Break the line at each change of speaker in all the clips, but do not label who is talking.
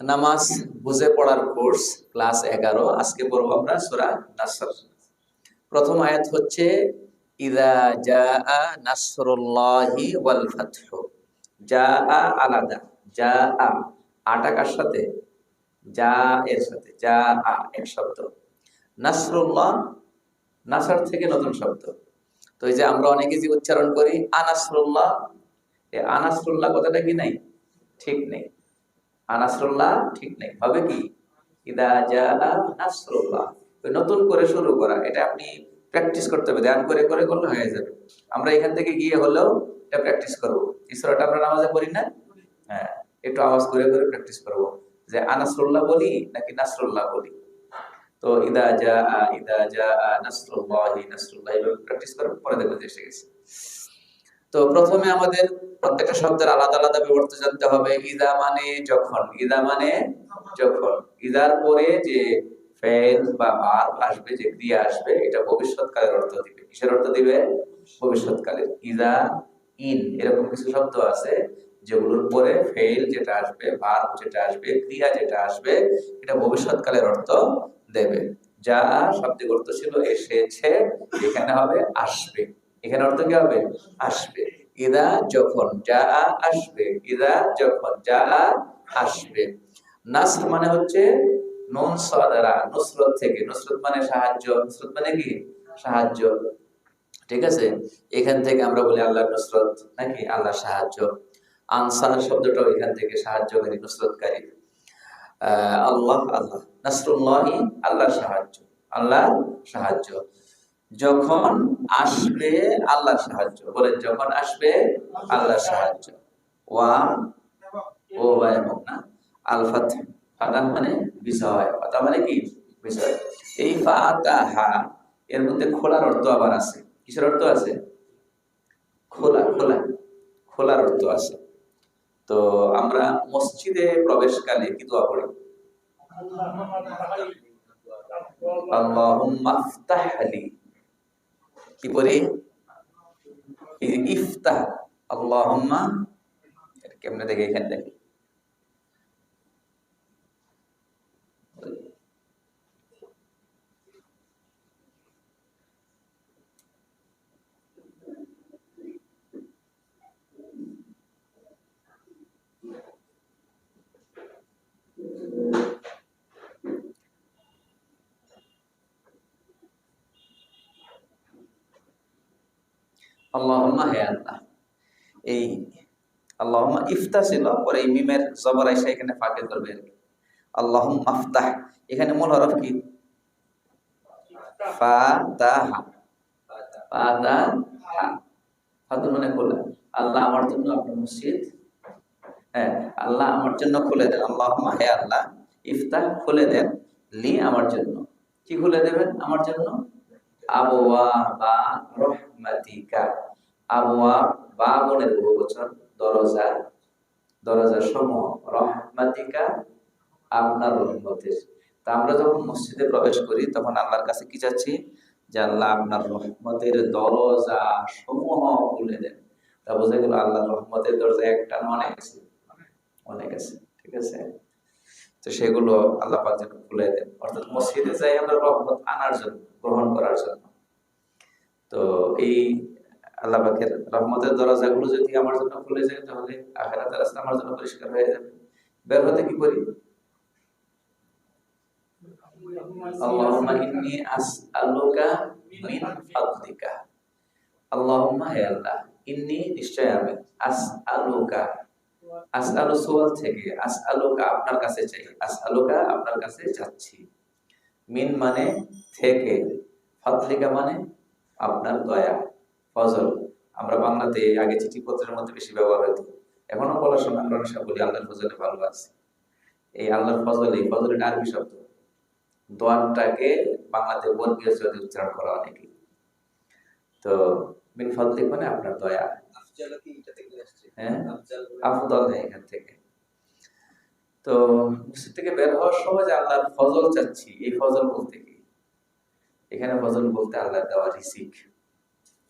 নামাজ বুঝে পড়ার কোর্স ক্লাস এগারো। আজকে পড়ব আমরা সুরা নাসর। প্রথম আয়াত হচ্ছে, ইদা জা নাসরুল্লাহি ওয়াল ফাতহু। জা আলাদা যা আ আটা কার সাথে? যা এর সাথে যা আ এক শব্দ। নাসরুল্লাহ, নাসার থেকে নতুন শব্দ। তো এই যে আমরা অনেকে যে উচ্চারণ করি আনাসরুল্লাহ আনাসরুল্লাহ কথাটা কি নাই? ঠিক নেই। আনাসরুল্লাহ ঠিক নেই। হবে কি? নতুন করে শুরু করা, এটা আপনি প্র্যাকটিস করতে হবে। ধ্যান করে করে করলে হয়ে যাবে। আমরা এখান থেকে গিয়ে হলেও এটা প্র্যাকটিস করব। ঈশ্বরটা আমরা নামাজে পড়ি না? হ্যাঁ একটু আওয়াজ করে করে প্র্যাকটিস করব। যে আনাসরুল্লাহ বলি নাকি নাসরুল্লাহ বলি? তো ইদা জা ইদা জা নাসরুল্লাহি, নাসরুল্লাহ, এইভাবে প্র্যাকটিস করার পরে দেখবেন যে এসে গেছে। তো প্রথমে আমাদের প্রত্যেকটা শব্দের আলাদা আলাদা বিবর্ত জানতে হবে। ইদা মানে যখন। ইদা মানে যখন। ইদার পরে যে ফেল বা বার আসবে, যে ক্রিয়া আসবে, এটা ভবিষ্যৎকালের অর্থ দিবে। কিসের অর্থ দিবে? ভবিষ্যৎকালের। ইদা ইন এরকম কিছু শব্দ আছে, যেগুলোর পরে ফেল যেটা আসবে, বার যেটা আসবে, ক্রিয়া যেটা আসবে, এটা ভবিষ্যৎকালের অর্থ দেবে। যা শব্দের অর্থ ছিল, এসেছে, এখানে হবে, আসবে। এখানে অর্থ কি হবে? আসবে। ইদা যখন যা আসবে, ইদা যখন যা আসবে। নাসর মানে হচ্ছে নুন সাদারা নুসরত থেকে। নুসরত মানে সাহায্য, নুসরত মানে কি? সাহায্য। ঠিক আছে? এখান থেকে আমরা বলি আল্লাহর নুসরত, নাকি? আল্লাহর সাহায্য। আনসার শব্দটাও এখান থেকে সাহায্যকারী, নুসরতকারী। আল্লাহ আল্লাহ। নাসরুল্লাহি, আল্লাহর সাহায্য। আল্লাহ সাহায্য। যখন আসবে আল্লাহর সাহায্য বলে যখন আসবে আল্লাহর সাহায্য। মানে মানে কি? খোলার আছে। কিসের অর্থ আছে? খোলা খোলা, খোলার অর্থ আছে। তো আমরা মসজিদে প্রবেশকালে কি দোয়া আফতাহ লি। কি পড়ি? আল্লাহুম্মা এটা কেমনে দেখে এখানে দেখি? আল্লাহুম্মা হে আল্লাহ। এই আল্লাহুম্মা ইফতা ছিল, পরে এই মিমের জবর আইসা এখানে ফাঁকে ধরবে আর কি। আল্লাহুম্মা আফতাহ। এখানে মূল হরফ কি? মানে আল্লাহ আমার জন্য হ্যাঁ আল্লাহ আমার জন্য খুলে দেন। আল্লাহুম্মা হে আল্লাহ, ইফতাহ খুলে দেন লি আমার জন্য। কি খুলে দেবেন? আমার জন্য? আবওয়া বা রহমাতিকা। আবওয়া বা বনের বহু বছর দরজা দরজা সমূহ, রহমাতিকা আপনার রহমতের। তা আমরা যখন মসজিদে প্রবেশ করি, তখন আল্লাহর কাছে কি চাচ্ছি? যে আল্লাহ আপনার রহমতের দরজা সমূহ খুলে দেন। তা বোঝা গেল আল্লাহর রহমতের দরজা একটা অনেক আছে? অনেক আছে, ঠিক আছে? তো সেগুলো আল্লাহ পাক খুলে দেন। অর্থাৎ মসজিদে যাই আমরা রহমত আনার জন্য, গ্রহণ করার জন্য। তো এই আল্লাহ পাকের রহমতের দরজাগুলো যদি আমার জন্য খুলে যায়, তাহলে আখেরাতের রাস্তা আমার জন্য পরিষ্কার হয়ে যাবে। বের হতে কি করি? আপনার কাছে চাই, আসআলুকা আপনার কাছে চাচ্ছি মিন মানে থেকে, ফাদলিকা মানে আপনার দয়া। ফজল। আমরা বাংলাতে আগে চিঠিপত্রের মধ্যে বেশি ব্যবহার হতো। এখনও বলার সময় আমরা অনেক বলি আল্লাহর ফজলে ভালো আছে। এই আল্লাহর ফজল, এই ফজল এটা আরবি শব্দ। দোয়ানটাকে বাংলাতে বর্গীয় স্বরে উচ্চারণ করা অনেকে। তো মিন ফজলিক মানে আপনার দয়া। হ্যাঁ? এখান থেকে। তো থেকে বের হওয়ার সময় যে আল্লাহর ফজল চাচ্ছি, এই ফজল বলতে কি? এখানে ফজল বলতে আল্লাহর দেওয়া রিজিক।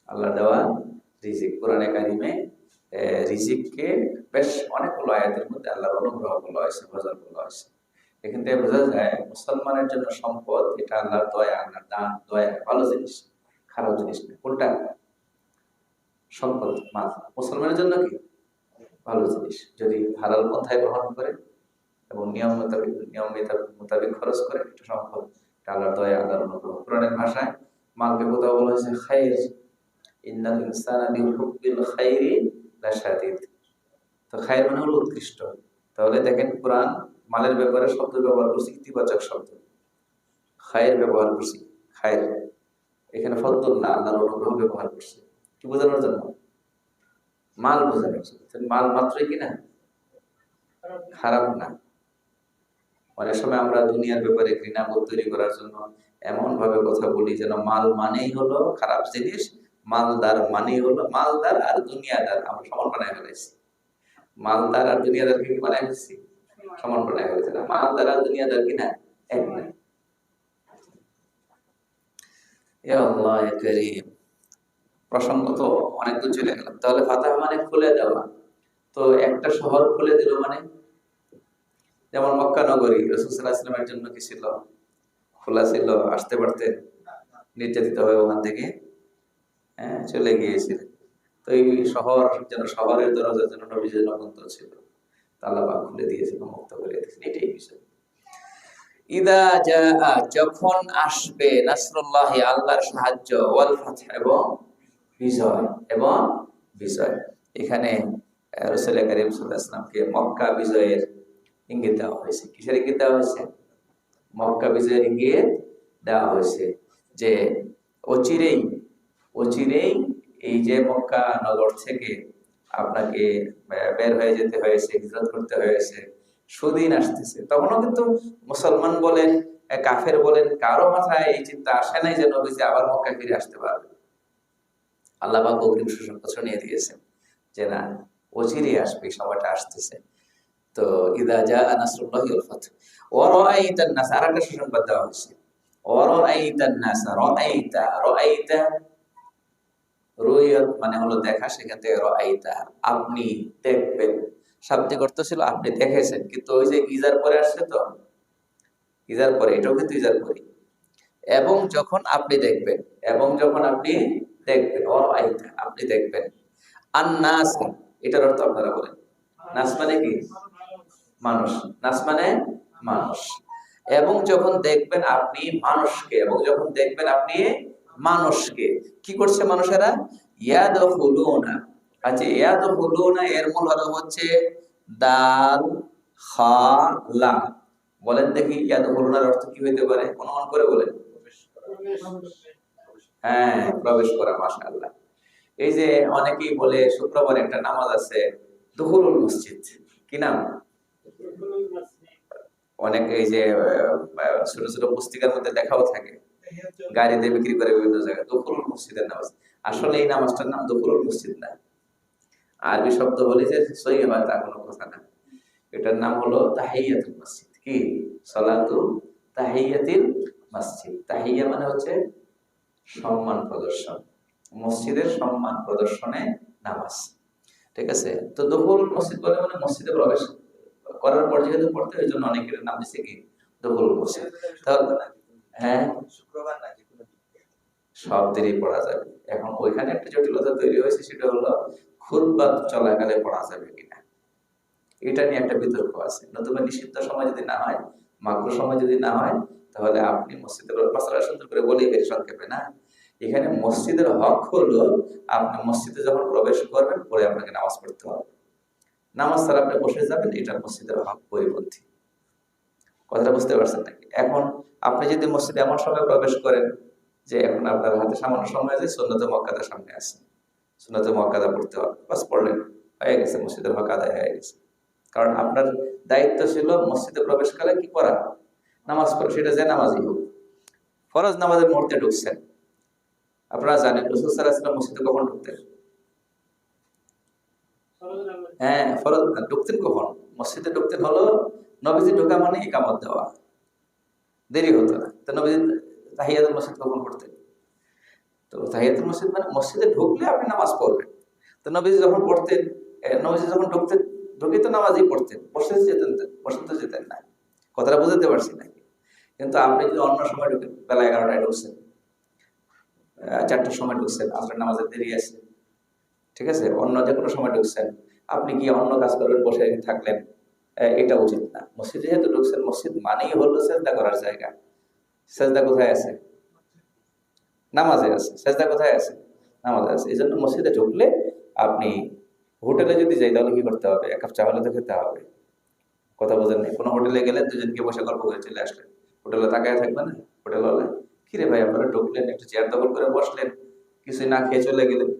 আল্লাহ দেওয়া রিজিক। কোরআনে কারিমে রিজিককে বেশ অনেকগুলো আয়াতের মধ্যে আল্লাহর অনুগ্রহ বলা হয়েছে ফজল বলা হয়েছে এখান থেকে বোঝা যায়, মুসলমানের জন্য সম্পদ, এটা আল্লাহর দয়া, আল্লাহর দান, দয়া, ভালো জিনিস, খারাপ জিনিস না কোনটা সম্পদ, মাল। মুসলমানের জন্য কি? ভালো জিনিস। যদি হালাল পন্থায় গ্রহণ করে এবং নিয়ম মোতাবেক, নিয়ম মোতাবেক- খরচ করে একটা সম্পদ, এটা আল্লাহর দয়া, আল্লাহর অনুগ্রহ। কোরআনের ভাষায়, মালকে কোথাও বলা হয়েছে, খাইর। ইন্নাল ইনসানা তো খায়ের মানে হলো উৎকৃষ্ট। তাহলে দেখেন কোরআন মালের ব্যাপারে শব্দ ব্যবহার করছি, ইতিবাচক শব্দ। খায়ের ব্যবহার করছি খায়ের এখানে ফদ্দুল না, আল্লাহর অনুগ্রহ ব্যবহার করছি। কি বোঝানোর জন্য? মাল বোঝানোর জন্য। মাল মাত্রই কিনা? খারাপ না। অনেক সময় আমরা দুনিয়ার ব্যাপারে ঘৃণাবোধ তৈরি করার জন্য এমন ভাবে কথা বলি যেন মাল মানেই হলো খারাপ জিনিস মালদার মানে হলো মালদার আর দুনিয়াদার আমরা সমান বানায় ফেলেছি। মালদার আর দুনিয়াদার কি বানায় ফেলছি? সমান। বানায় ফেলেছি না। মালদার আর দুনিয়াদার এক না। ইয়া আল্লাহ প্রসঙ্গ তো অনেক দূর চলে গেলাম তাহলে ফাতাহ মানে খুলে দেওয়া। তো একটা শহর খুলে দিল মানে? যেমন মক্কা নগরী রসুল্লাহ ইসলামের জন্য কি ছিল? খোলা ছিল আসতে পারতেন নির্যাতিত হয়ে ওখান থেকে? চলে গিয়েছিলেন তো এই শহর যেন শহরের দরজা যেন নবীজের নবন্ত ছিল তাল্লাহ খুলে দিয়েছিল, মুক্ত করে দিয়েছেন এটাই বিষয়। ইদা যখন আসবে নাসরুল্লাহ আল্লাহর সাহায্য, ওয়াল এবং বিজয় এবং বিজয়। এখানে রসুল করিম মক্কা বিজয়ের ইঙ্গিত দেওয়া হয়েছে। কিসের ইঙ্গিত দেওয়া হয়েছে? মক্কা বিজয়ের ইঙ্গিত দেওয়া হয়েছে যে অচিরেই অচিরেই এই যে মক্কা নগর থেকে আপনাকে বের হয়ে যেতে হয়েছে, হিজরত করতে হয়েছে, সুদিন আসতেছে। তখনও কিন্তু মুসলমান বলেন কাফের বলেন, কারও মাথায় এই চিন্তা আসে নাই যে নবীজি আবার মক্কা ফিরে আসতে পারবে আল্লাহ পাক অগ্রিম সুসংবাদ শুনিয়ে দিয়েছেন যে না, অচিরেই আসবে, সময়টা আসতেছে। তো ইদা যা নাসরুল্লাহি ওয়াল ফাতহ। ওয়া রাআইতান নাস, আরেকটা সুসংবাদ দেওয়া হয়েছে। ওয়া রাআইতান নাস, রাআইতা রাআইতা রুইয়ত মানে হলো দেখা, সেখান থেকে রাআইতা। আপনি দেখবেন। শাব্দিক অর্থ ছিল আপনি দেখেছেন, কিন্তু ওই যে ইজার পরে আসছে তো ইজার পরে, এটাও কিন্তু ইজার পরে। এবং যখন আপনি দেখবেন, এবং যখন আপনি দেখবেন আইতা আপনি দেখবেন। আর এটার অর্থ আপনারা বলেন। নাস মানে কি? মানুষ। নাস মানে মানুষ। এবং যখন দেখবেন আপনি মানুষকে, এবং যখন দেখবেন আপনি মানুষকে। কি করছে মানুষেরা? ইয়াদ হুলুনা আচ্ছা ইয়াদ হুলুনা এর মূল হলো হচ্ছে দাল খা লা। বলেন দেখি ইয়াদ হুলুনার অর্থ কি হইতে পারে? অনুমান করে বলেন। হ্যাঁ প্রবেশ করা মাশাআল্লাহ। এই যে অনেকেই বলে শুক্রবার একটা নামাজ আছে দুহুরুল মসজিদ। কি নাম? অনেক এই যে ছোট ছোট পুস্তিকার মধ্যে দেখাও থাকে। গাড়িতে বিক্রি করে বিভিন্ন জায়গায়। দুপুরুল মসজিদের নামাজ। আসলে এই নামাজটার নাম দুপুরুল মসজিদ না। আরবি শব্দ বলে যে সহি হয় তা কোনো কথা না। এটার নাম হলো তাহিয়াতুল মসজিদ। কি? সলাতু তাহিয়াতিল মসজিদ। তাহিয়া মানে হচ্ছে সম্মান প্রদর্শন। মসজিদের সম্মান প্রদর্শনে নামাজ। ঠিক আছে? তো দুপুরুল মসজিদ বলে মানে মসজিদে প্রবেশ করার পর যেহেতু পড়তে ওই জন্য অনেকের নাম দিচ্ছে কি? দুপুরুল মসজিদ। তাহলে হ্যাঁ।
শুক্রবার
সব দিনই পড়া যাবে। এখন ওইখানে একটা জটিলতা তৈরি হয়েছে সেটা হলো চলাকালে পড়া যাবে কিনা। এটা নিয়ে একটা বিতর্ক আছে। নতুবা নিষিদ্ধ সময় যদি না হয় মাকড় সময় যদি না হয় তাহলে আপনি মসজিদের মাসালা সুন্দর করে বলি এর সংক্ষেপে না? এখানে মসজিদের হক হলো আপনি মসজিদে যখন প্রবেশ করবেন পরে আপনাকে নামাজ পড়তে হবে। নামাজ ছাড়া আপনি বসে যাবেন এটা মসজিদের হক পরিপন্থী। কথাটা বুঝতে পারছেন নাকি? এখন আপনি যদি মসজিদে এমন সময় প্রবেশ করেন যে এখন আপনার হাতে সামান্য সময় আছে সুন্নত মক্কাদা সামনে আছে সুন্নত মক্কাদা পড়তে হবে। বাস পড়লেন। হয়ে গেছে মসজিদের হক আদায় হয়ে গেছে। কারণ আপনার দায়িত্ব ছিল মসজিদে প্রবেশকালে কি করা নামাজ পড়া সেটা যে নামাজই হোক। ফরজ নামাজের মুহূর্তে ঢুকছেন। আপনারা জানেন রসুল সাল্লাহ মসজিদে কখন ঢুকতেন? হ্যাঁ ফরজ ঢুকতেন কখন? মসজিদে ঢুকতেন হলো নবীজি ঢোকা মানে একামত দেওয়া। দেরি হতো না। তো নবীজি তাহিয়াতুল মসজিদ কখন পড়তেন তো তাহিয়াতুল মসজিদ মানে মসজিদে ঢুকলে আপনি নামাজ পড়বেন। তো নবীজি যখন পড়তেন নবীজি যখন ঢুকতেন, ঢুকে তো নামাজই পড়তেন। বসে যেতেন তো যেতেন না। কথাটা বুঝতে পারছি নাকি কিন্তু আপনি যদি অন্য সময় ঢুকেন, বেলা এগারোটায় ঢুকছেন চারটার সময় ঢুকছেন আসলে নামাজের দেরি আছে, ঠিক আছে? অন্য যে কোনো সময় ঢুকছেন, আপনি কি অন্য কাজ করবেন, বসে থাকলেন। এটা উচিত না। মসজিদে যেহেতু ঢুকছেন, মসজিদ মানেই হলো সেজদা করার জায়গা। সেজদা কোথায় আছে? নামাজে আছে। সেজদা কোথায় আছে? নামাজে আছে। এই জন্য মসজিদে ঢুকলে আপনি হোটেলে যদি যাই, তাহলে কি করতে হবে? এক কাপ চা হলে তো খেতে হবে। কথা বোঝেন নাই? কোনো হোটেলে গেলে দুজনকে বসে গল্প করে চলে আসলেন। হোটেলে তাকায় থাকবে না? হোটেল হলে কিরে ভাই, আপনারা ঢুকলেন, একটু চেয়ার দখল করে বসলেন, কিছুই না খেয়ে চলে গেলেন।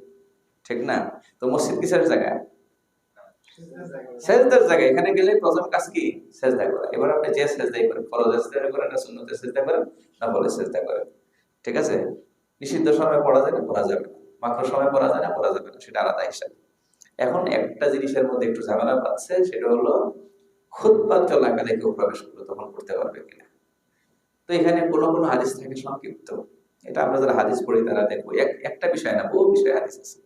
ঠিক না? তো মসজিদ কিসের জায়গায় সেজদার জায়গায়, এখানে গেলে প্রথম কাজ কি? সেজদা করা। এবার আপনি যে সেজদাই করেন ফরজের সেজদা করেন না সেজদা করেন, না বলে সেজদা করেন। ঠিক আছে? নিষিদ্ধ সময় পড়া যায় না, পড়া যাবে না। মাত্র সময় পড়া যায় না, পড়া যাবে না। সেটা আলাদা হিসাব। এখন একটা জিনিসের মধ্যে একটু ঝামেলা পাচ্ছে, সেটা হলো চলাকালে কেউ প্রবেশ করলে তখন করতে পারবে কিনা। তো এখানে কোনো কোনো হাদিস থাকে সংক্ষিপ্ত। এটা আমরা যারা হাদিস পড়ি তারা দেখব। একটা বিষয় না, বহু বিষয় হাদিস আছে।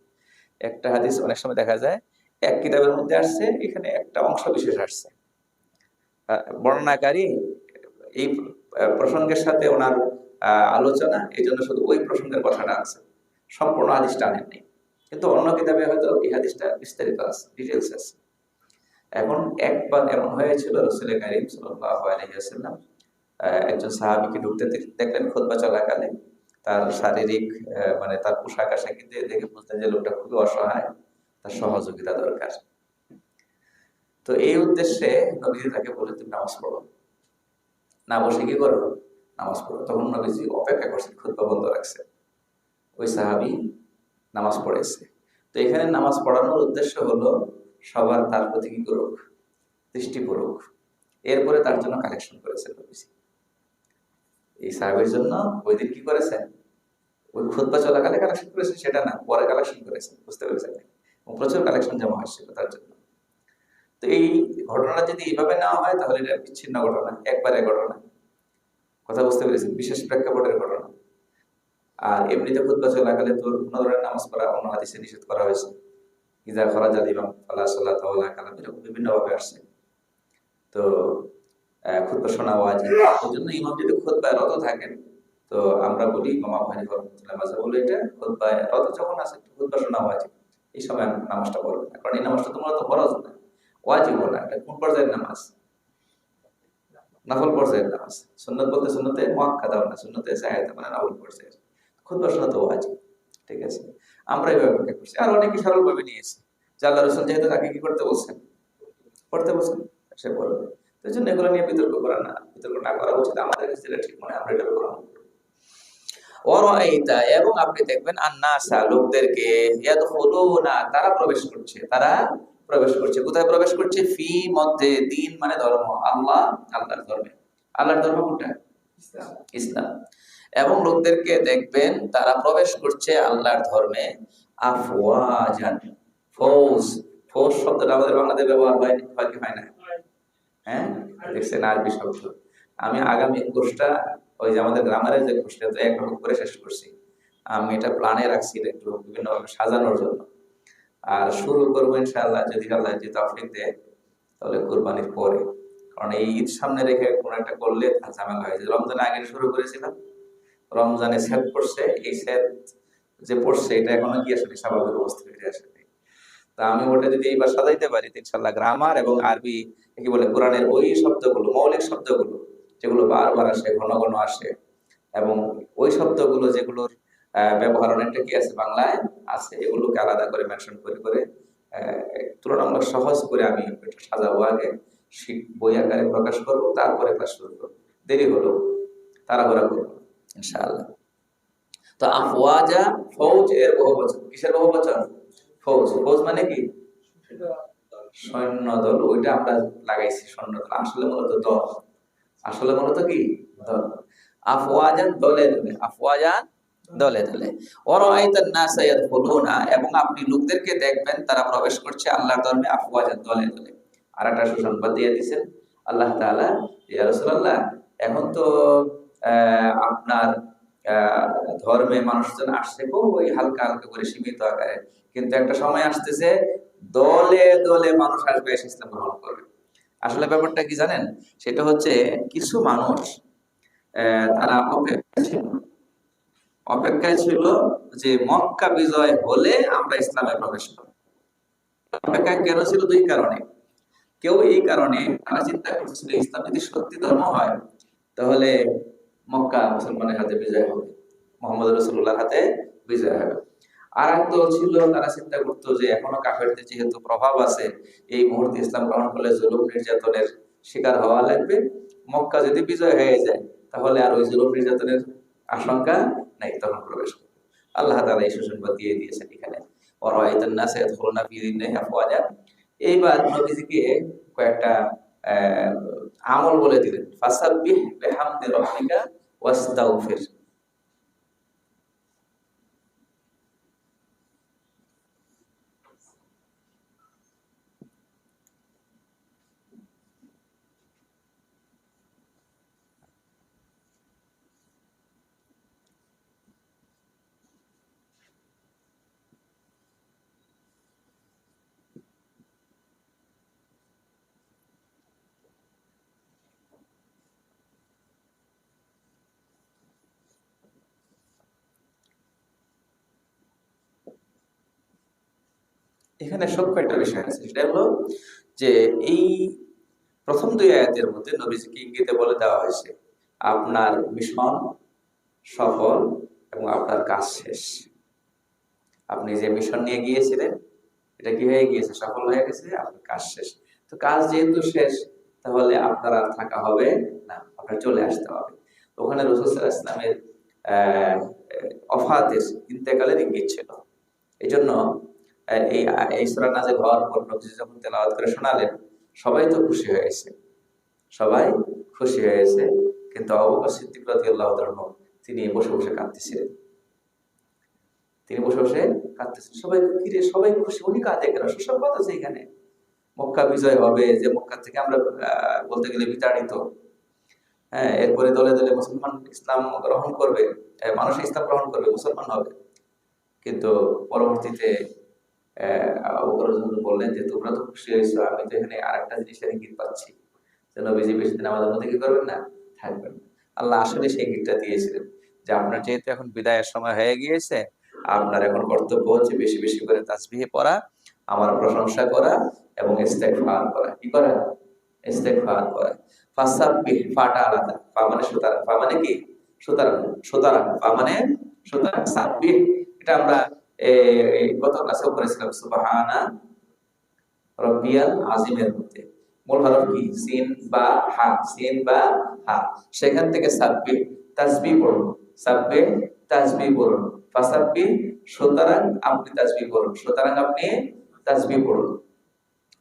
একটা হাদিস অনেক সময় দেখা যায় এক কিতাবের মধ্যে আসছে এখানে একটা অংশ বিশেষ আসছে। বর্ণনাকারী এই প্রসঙ্গের সাথে ওনার আলোচনা এই জন্য শুধু ওই প্রসঙ্গের কথাটা আছে। সম্পূর্ণ হাদিসটা আনেননি। কিন্তু অন্য কিতাবে হয়তো এই হাদিসটা বিস্তারিত আছে ডিটেলস আছে। এখন একবার এমন হয়েছিল রসুল করিম আহ, একজন সাহাবীকে ঢুকতে দেখ- দেখলেন খুতবা চলাকালে। তার শারীরিক মানে তার পোশাক আশাক দেখে বুঝলেন যে লোকটা খুবই অসহায়। তার সহযোগিতা দরকার। তো এই উদ্দেশ্যে নবীজি তাকে বলে, তুমি নামাজ পড়ো। না বসে কি করো? নামাজ পড়ো। তখন নবীজি অপেক্ষা করছেন, খুতবা বন্ধ রাখছে। ওই সাহাবি নামাজ পড়েছে। তো এখানে নামাজ পড়ানোর উদ্দেশ্য হলো, সবার তার প্রতি কি করুক? দৃষ্টি পড়ুক। এরপরে তার জন্য কালেকশন করেছেন নবীজি। এই সাহাবের জন্য ওই দিন কি করেছেন? ওই খুতবা চলাকালে কালেকশন করেছেন, সেটা না, পরে কালেকশন করেছেন, বুঝতে পেরেছেন? প্রচুর কালেকশন জমা হয়েছিল তার জন্য। তো এই ঘটনাটা যদি এইভাবে নেওয়া হয়, তাহলে এটা বিচ্ছিন্ন ঘটনা, একবারে ঘটনা। কথা বুঝতে পেরেছেন? বিশেষ প্রেক্ষাপটের ঘটনা। আর এমনিতে খুতবা চলাকালে তোর কোনো ধরনের নামাজ পড়া, অন্য হাদিসে নিষেধ করা হয়েছে। ইজা খরাজ আল ইমাম আল্লাহ সাল্লাহ তাল্লাহ কালাম, এরকম বিভিন্নভাবে আসছে। তো খুতবা শোনা ওয়াজি ওই জন্য ইমাম যদি খুতবায় রত থাকেন, তো আমরা বলি আবু হানিফা রহমতুল্লাহ মাঝে বলে এটা খুতবায় রত যখন আছে খুতবা শোনা ওয়াজি এই সময় নামাজটা পড়বে না। কারণ এই নামাজটা তোমরা তো ফরজ না। ওয়াজিব না। এটা কোন পর্যায়ের নামাজ? নফল পর্যায়ের নামাজ। সুন্নত বলতে সুন্নতে মহাক্কাদাও না সুন্নতে সাহায্য মানে নফল পর্যায়ের। খুতবা শোনা তো ওয়াজিব। ঠিক আছে? আমরা এইভাবে ব্যাখ্যা করছি। আর অনেকে সরলভাবে নিয়েছে। যে আল্লাহ রসুল যেহেতু তাকে কি করতে বলছেন? পড়তে বলছেন। সে পড়বে। এই জন্য এগুলো নিয়ে বিতর্ক করা না। বিতর্ক না করা উচিত। আমাদের কাছে ঠিক মনে আমরা এটা করব। ওয়ারাইতা এবং আপনি দেখবেন আন্নাসা লোকদেরকে ইয়াদখুলুনা তারা প্রবেশ করছে তারা প্রবেশ করছে। কোথায় প্রবেশ করছে? ফি মধ্যে দিন মানে ধর্ম আল্লাহ আল্লাহর ধর্মে। আল্লাহর ধর্ম কোনটা? ইসলাম। এবং লোকদেরকে দেখবেন তারা প্রবেশ করছে আল্লাহর ধর্মে আফওয়াজান ফৌজ। ফৌজ শব্দটা আমাদের বাংলাতে ব্যবহার হয় হয় হয় না? হ্যাঁ? দেখছেন আরবি শব্দ। আমি আগামী কোর্সটা ওই যে আমাদের গ্রামারের যে কোর্সটা তো একরকম করে শেষ করছি। আমি এটা প্ল্যানে রাখছি একটু বিভিন্নভাবে সাজানোর জন্য। আর শুরু করব ইনশাআল্লাহ, যদি আল্লাহ যে তফিক দেয়, তাহলে কোরবানির পরে। কারণ এই ঈদ সামনে রেখে কোনো একটা করলে ঝামেলা হয় যে রমজান আগে শুরু করেছিলাম। রমজানে সেট পড়ছে। এই সেট যে পড়ছে, এটা এখনও কি আসলে স্বাভাবিক অবস্থা ফিরে আসেনি তা আমি ওটা যদি এইবার সাজাইতে পারি ইনশাল্লাহ গ্রামার এবং আরবি কি বলে কোরআনের ওই শব্দগুলো, মৌলিক শব্দগুলো যেগুলো বারবার আসে ঘন ঘন আসে। এবং ওই শব্দগুলো যেগুলোর ব্যবহার অনেকটা কি আছে বাংলায়? আছে এগুলোকে আলাদা করে মেনশন করে করে তুলনামূলক সহজ করে আমি এটা সাজাবো আগে। বই আকারে প্রকাশ করব তারপরে ক্লাস শুরু করব। দেরি হলো তাড়াহুড়া করব ইনশাআল্লাহ। তো আফওয়াজা ফৌজ এর বহু বচন। কিসের বহু বচন? ফৌজ। ফৌজ মানে কি? সৈন্য দল ওইটা আমরা লাগাইছি সৈন্য দল আসলে মূলত দল। আসলে মূলত কি? আফওয়াজান দলে দলে, আফওয়াজান দলে দলে। এবং আপনি লোকদেরকে দেখবেন, তারা প্রবেশ করছে আল্লাহর ধর্মে আফওয়াজান দলে দলে। আর একটা সুসংবাদ দিয়ে আল্লাহ ইয়া এখন তো আপনার ধর্মে মানুষজন আসছে ওই হালকা হালকা করে সীমিত আকারে। কিন্তু একটা সময় আসতেছে, দলে দলে মানুষ আসবে ইসলাম গ্রহণ করবে। আসলে ব্যাপারটা কি জানেন? সেটা হচ্ছে কিছু মানুষ তারা অপেক্ষায় ছিল। যে মক্কা বিজয় হলে আমরা ইসলামে প্রবেশ করব। অপেক্ষা কেন ছিল? দুই কারণে। কেউ এই কারণে তারা চিন্তা করছিল, ইসলাম যদি সত্যি ধর্ম হয়, তাহলে মক্কা মুসলমানের হাতে বিজয় হবে, মোহাম্মদ রসুল্লাহর হাতে বিজয় হবে। আর ছিল, তারা চিন্তা যে এখনও কাফেরদের যেহেতু প্রভাব আছে, এই মুহূর্তে ইসলাম করলে জুলুম নির্যাতনের শিকার হওয়া লাগবে। মক্কা যদি বিজয় হয়ে যায়, তাহলে আর ওই জুলুম নির্যাতনের আশঙ্কা নাই, তখন প্রবেশ করবে। আল্লাহ এই সুসংবাদ দিয়ে দিয়েছেন এখানে। এইবার আমল বলে দিলেন। এখানে সূক্ষ্ম একটা বিষয় আছে। সেটা হলো যে এই প্রথম দুই আয়াতের মধ্যে নবীজিকে ইঙ্গিতে বলে দেওয়া হয়েছে, আপনার মিশন সফল এবং আপনার কাজ শেষ। আপনি যে মিশন নিয়ে গিয়েছিলেন, এটা কি হয়ে গিয়েছে? সফল হয়ে গেছে, আপনার কাজ শেষ। তো কাজ যেহেতু শেষ, তাহলে আপনার আর থাকা হবে না, আপনার চলে আসতে হবে। ওখানে রসুল ইসলামের আহ, অফাতের ইন্তেকালের ইঙ্গিত ছিল। এই জন্য এই এই সূরা নাযিল হওয়ার পর নবীজি যখন তেলাওয়াত করে শোনালেন, সবাই তো খুশি হয়েছে সবাই খুশি হয়েছে কিন্তু বকর সিদ্দিক রাদিয়াল্লাহু তিনি বসে বসে কাঁদতেছিলেন। তিনি বসে বসে কাঁদতেছিলেন। সবাই কিরে সবাই খুশি, উনি কাঁদে কেন? সুসংবাদ আছে এখানে। মক্কা বিজয় হবে, যে মক্কা থেকে আমরা বলতে গেলে বিতাড়িত। হ্যাঁ এরপরে দলে দলে মুসলমান ইসলাম গ্রহণ করবে। মানুষ ইসলাম গ্রহণ করবে, মুসলমান হবে। কিন্তু পরবর্তীতে আহ, আবু বকর রাদিয়াল্লাহু বললেন যে, তোমরা তো খুশি হয়েছো, আমি তো এখানে পাচ্ছি। বেশি দিন আমাদের মধ্যে কি করবেন না? থাকবেন আল্লাহ আসলে সেই দিয়েছিলেন যে, আপনার যেহেতু এখন বিদায়ের সময় হয়ে গিয়েছে, আপনার এখন কর্তব্য হচ্ছে বেশি বেশি করে তাসবিহে পড়া, আমার প্রশংসা করা এবং ইস্তেগফার করা। কি করা? ইস্তেগফার করা। ফাসাব্বিহ ফাটা আলাদা মানে সুতরাং মানে কি? সুতরাং সুতরাং, ফা মানে সুতরাং, সাব্বিহ। এটা আমরা গত করেছিলাম সুবহানা আজিমের মধ্যে। মূল হরফ কি? সিন বা হা, সিন বা হা। সেখান থেকে সাব্বিহ, তাসবিহ পড়ুন। সাব্বিহ, তাসবিহ পড়ুন। ফাসাব্বিহ, সুতরাং আপনি তাসবিহ পড়ুন। সুতরাং আপনি তাসবিহ পড়ুন।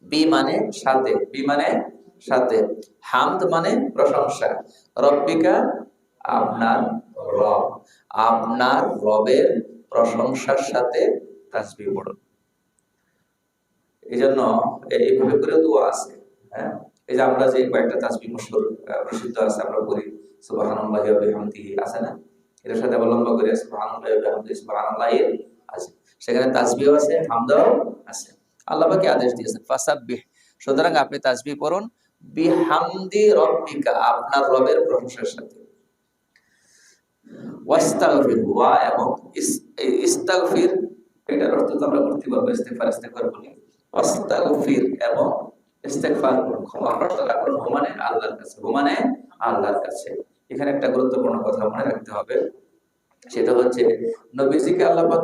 বি মানে সাথে, বি মানে সাথে। হামদ মানে প্রশংসা। রব্বিকা আপনার রব। আপনার রবের প্রশংসার সাথে তাসবিহ পড়ুন। এই জন্য এইভাবে করে দোয়া আছে হ্যাঁ? এই যে আমরা যে কয়েকটা তাসবিহ মশহুর প্রসিদ্ধ আছে, আমরা করি সুবহানাল্লাহি বিহামদিহি, আছে না? এটার সাথে আবার লম্বা করে, সুবহানাল্লাহি বিহামদিহি, সুবহানাল্লাহি আছে। সেখানে তাসবিহ আছে, হামদাও আছে। আল্লাহ পাকে আদেশ দিয়েছেন, ফাসাব্বিহ। সুতরাং আপনি তাসবিহ পড়ুন, বিহামদি রব্বিকা, আপনার রবের প্রশংসার সাথে। এখানে একটা গুরুত্বপূর্ণ কথা মনে রাখতে হবে, সেটা হচ্ছে নবীজিকে আল্লাহ পাক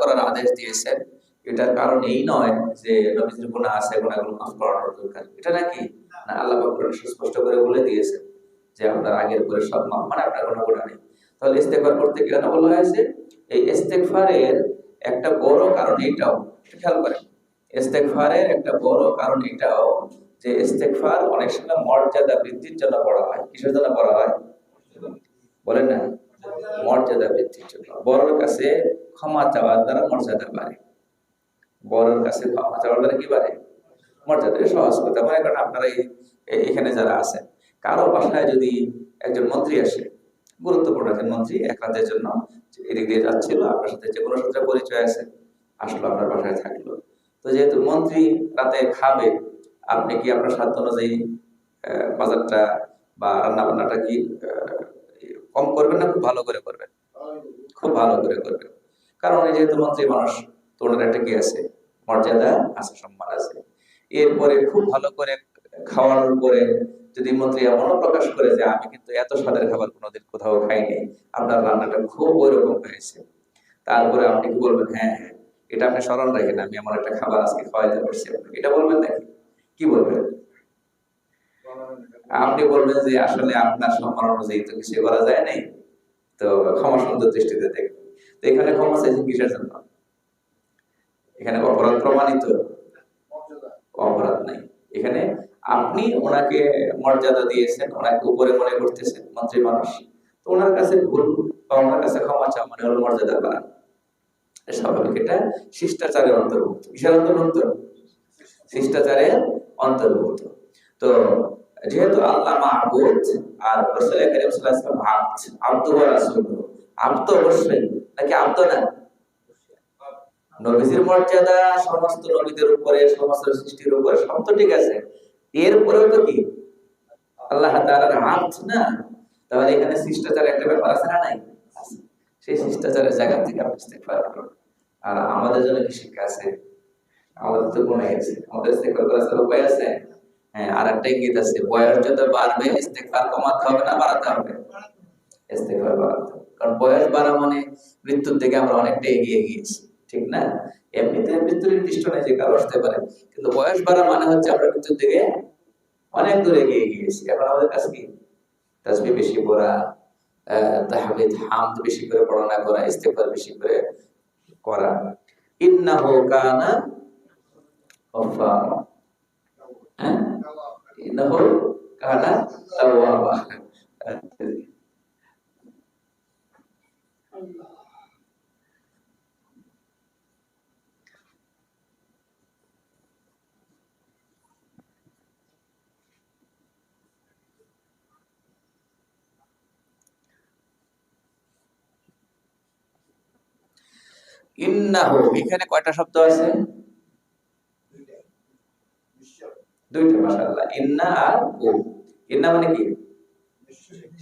করার আদেশ দিয়েছেন। এটার কারণ এই নয় যে নবীজির গুনাহ আছে গুনাহগুলো মাফ করানোর দরকার। এটা নাকি? না, আল্লাহ কোরআনে করে বলে দিয়েছেন যে আপনার আগের করে সব মাফ মানে আপনার কোনো গুনাহ নেই। তাহলে ইস্তেগফার করতে কেন বলা হয়েছে? এই ইস্তেগফারের একটা বড় কারণ এটাও খেয়াল করেন। ইস্তেগফারের একটা বড় কারণ এটাও যে ইস্তেগফার অনেক সময় মর্যাদা বৃদ্ধির জন্য পড়া হয়। কিসের জন্য পড়া হয়? বলেন না। মর্যাদা বৃদ্ধির জন্য। বড়র কাছে ক্ষমা চাওয়ার দ্বারা মর্যাদা বাড়ে। বড়র কাছে ক্ষমা চাওয়ার দ্বারা কি বাড়ে? মর্যাদা। সহজ কথা। মনে করেন আপনারা এখানে যারা আছেন, কারও বাসায় যদি একজন মন্ত্রী আসে গুরুত্বপূর্ণ একজন মন্ত্রী এক রাতের জন্য এদিক দিয়ে যাচ্ছিল, আপনার সাথে যে কোনো সূত্রে পরিচয় আছে, আসলো, আপনার বাসায় থাকল। তো যেহেতু মন্ত্রী রাতে খাবে, আপনি কি আপনার সাধ্য অনুযায়ী বাজারটা বা রান্না বান্নাটা কি কম করবেন না খুব ভালো করে করবেন? খুব ভালো করে করবেন। কারণ যেহেতু মন্ত্রী মানুষ, তো ওনার একটা কি আছে? মর্যাদা আছে, সম্মান আছে। এরপরে খুব ভালো করে খাওয়ানোর পরে যদি মন্ত্রী এমনও প্রকাশ করে যে আমি কিন্তু এত স্বাদের খাবার কোনোদিন কোথাও খাইনি, আপনার রান্নাটা খুব ওইরকম হয়েছে। তারপরে আপনি কি বলবেন হ্যাঁ হ্যাঁ এটা আপনি স্মরণ রাখেন, আমি এমন একটা খাবার আজকে খাওয়াইতে পারছি আপনাকে। এটা বলবেন নাকি? কি বলবেন? আপনি বলবেন যে আসলে আপনার সম্মান অনুযায়ী তো কিছু করা যায় নাই। তো ক্ষমা সুন্দর দৃষ্টিতে দেখবেন। তো এখানে ক্ষমা চাইছেন কিসের জন্য? এখানে অপরাধ প্রমাণিত। অপরাধ নাই। এখানে আপনি ওনাকে মর্যাদা দিয়েছেন, ওনাকে উপরে মনে করতেছেন, মন্ত্রী মানুষ। তো ওনার কাছে ভুল বা ওনার কাছে ক্ষমা চাওয়া মানে হলো মর্যাদা বাড়ান স্বাভাবিক, এটা শিষ্টাচারের অন্তর্ভুক্ত। কিসের অন্তর্ভুক্ত? শিষ্টাচারের অন্তর্ভুক্ত। তো যেহেতু আল্লাহ মাহবুদ আর রসুল আব্দ আব্দ অবশ্যই, নাকি আব্দ না? নবীজির মর্যাদা, সমস্ত নবীদের উপরে, সমস্ত সৃষ্টির উপরে, সব তো ঠিক আছে। এরপরেও তো কি? আল্লাহ তাআলার হাত না? তাহলে এখানে শিষ্টাচার একটা ব্যাপার আছে না নাই? সেই শিষ্টাচারের জায়গা থেকে আপনি ইস্তেগফার করুন। আর আমাদের জন্য কি শিক্ষা আছে? আমাদের তো গুণে আছে। আমাদের ইস্তেগফার করার উপায় আছে? হ্যাঁ আর একটা ইঙ্গিত আছে, বয়স যত বাড়বে, ইস্তেগফার কমাতে হবে না বাড়াতে হবে? ইস্তেগফার বাড়াতে হবে। কারণ বয়স বাড়া মানে মৃত্যুর দিকে আমরা অনেকটা এগিয়ে গিয়েছি। ঠিক না? এমনিতে মৃত্যু নির্দিষ্ট নেই, যে কারও আসতে পারে। কিন্তু বয়স বাড়া মানে হচ্ছে আমরা মৃত্যুর দিকে অনেক দূরে এগিয়ে গিয়েছি। এখন আমাদের কাছে কি? তাসবি বেশি পড়া তাহমিদ, হামদ বেশি করে পড়াশোনা করা, ইস্তেগফার বেশি করে করা। ইন্নাহু কানা হ্যাঁ? কানা তাওয়াবা ইন্নাহু, এখানে কয়টা শব্দ আছে? দুইটা, মাশাআল্লাহ। ইন্না আর ইন্না মানে কি?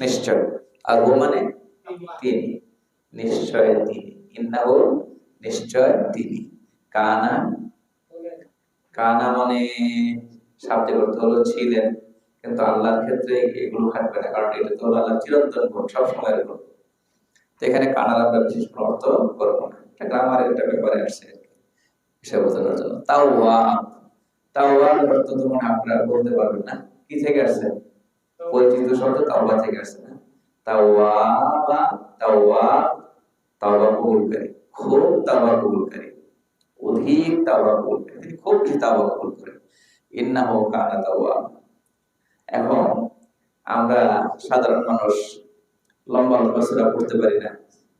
নিশ্চয়। আর মানে তিনি। নিশ্চয় তিনি। ইন্নাহু, নিশ্চয় তিনি। কানা কানা মানে হলো ছিলেন। কিন্তু আল্লাহর ক্ষেত্রে এগুলো থাকবে না, কারণ এটা তো হলো আল্লাহ চিরন্তন গুণ সব সময়ের গুণ। তো এখানে কানার আমরা বিশেষ অর্থ করব না। গ্রামারের একটা ব্যাপারে আসছে বিষয় বোঝানোর জন্য। তাও তাও অর্থ তো আপনারা বলতে পারবেন না। কি থেকে আসছে? পরিচিত শব্দ তাওবা থেকে আসছে না। তাওয়া তাওয়া তাওবা কবুলকারী খুব তাওবা কবুলকারী অধিক তাওবা কবুলকারী তিনি খুব বেশি তাওবা কবুল করেন ইন্নাহু কানা তাওয়া। এখন আমরা সাধারণ মানুষ লম্বা লম্বা সূরা পড়তে পারি না।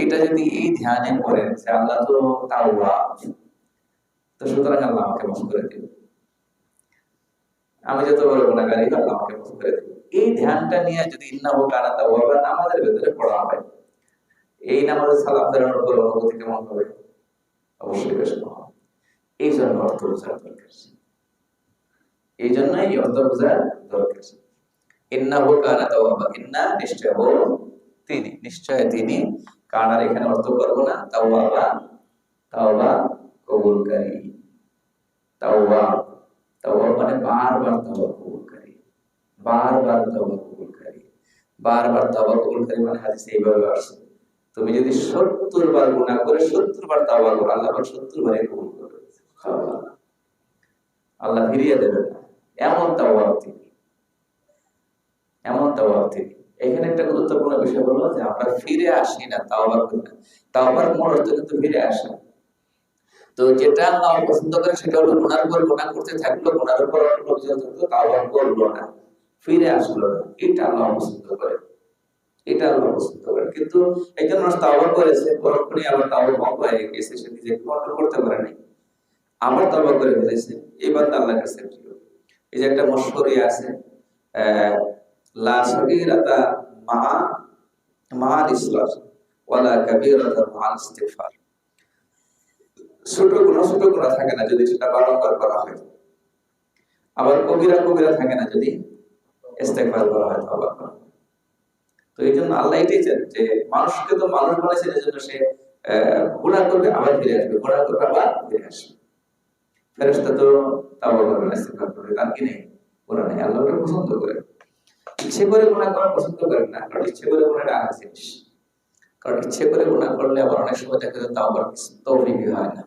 এটা যদি এই ধ্যানে পড়েন যে আল্লাহ তো তাওয়াব তো সুতরাং আল্লাহ আমাকে মাফ করে দিবে আমি যত বড় গুণাগারী আল্লাহ আমাকে মাফ করে দিবে এই ধ্যানটা নিয়ে যদি ইন্নাহু কানা তাওয়াবা, নামাজের ভেতরে পড়া হয় এই নামাজের সালাম ফেরানোর পর অনুভূতি কেমন হবে? অবশ্যই বেশ ভালো। এই জন্য অর্থ বোঝার দরকার। এই জন্যই অর্থ বোঝার দরকার। ইন্নাহু কানা তাওয়াবা, ইন্না নিশ্চয় হো তিনি নিশ্চয় তিনি কানার এখানে অর্থ করব না? তাওয়াবা তাওবা কবুলকারী। তাওবা তাওবা মানে বারবার তাওবা কবুলকারী। বারবার তাওবা কবুলকারী। বারবার তাওবা কবুলকারী মানে হাদিসে এইভাবে আসছে। তুমি যদি সত্তর বার গুনাহ করে সত্তর বার তাওবা করো, আল্লাহ সত্তর বারে কবুল করবে। আল্লাহ ফিরিয়ে দেবে না। এমন তাওবা তিনি। এমন তাওবা তিনি। এখানে একটা গুরুত্বপূর্ণ বিষয় হলো যে আমরা ফিরে আসি না তাওবা করি না। তাওবার মূল অর্থ কিন্তু ফিরে আসা। তো যেটা আল্লাহ পছন্দ করে সেটা হলো গুনার পর গুনাহ করতে থাকল গুনার উপর থাকল তাও করল না। ফিরে আসলো না। এটা আল্লাহ পছন্দ করে। এটা আল্লাহ পছন্দ করে। কিন্তু একজন মানুষ করেছে পরক্ষণে আবার হয়ে গেছে সে কন্ট্রোল করতে পারে নাই। আবার করে ফেলেছে। আল্লাহর কাছে এই যে একটা মশকরি আছে আহ, ছোট গুণা ছোট গুণা থাকে না যদি সেটা বারংবার করা হয়। আবার কবিরা কবিরা থাকে না যদি ইস্তেগফার করা হয় করা তো এই জন্য আল্লাহ এটাই চান যে মানুষকে তো মানুষ বানাইছেন, এই জন্য সে গুনাহ করবে, আবার ফিরে আসবে। গুনাহ করবে, আবার ফিরে আসবে। ফেরেশতা তো তাওবা করবে না, ইস্তেগফার করবে কি নেই? গুনাহ নেই। আল্লাহ পছন্দ করে। ইচ্ছে করে গুণা করা পছন্দ করেন না, কারণ ইচ্ছে করে গুণা আলাদা জিনিস। কারণ ইচ্ছে করে গুণা করলে আবার অনেক সময় দেখা যায় তাওবার তৌফিক হয় না।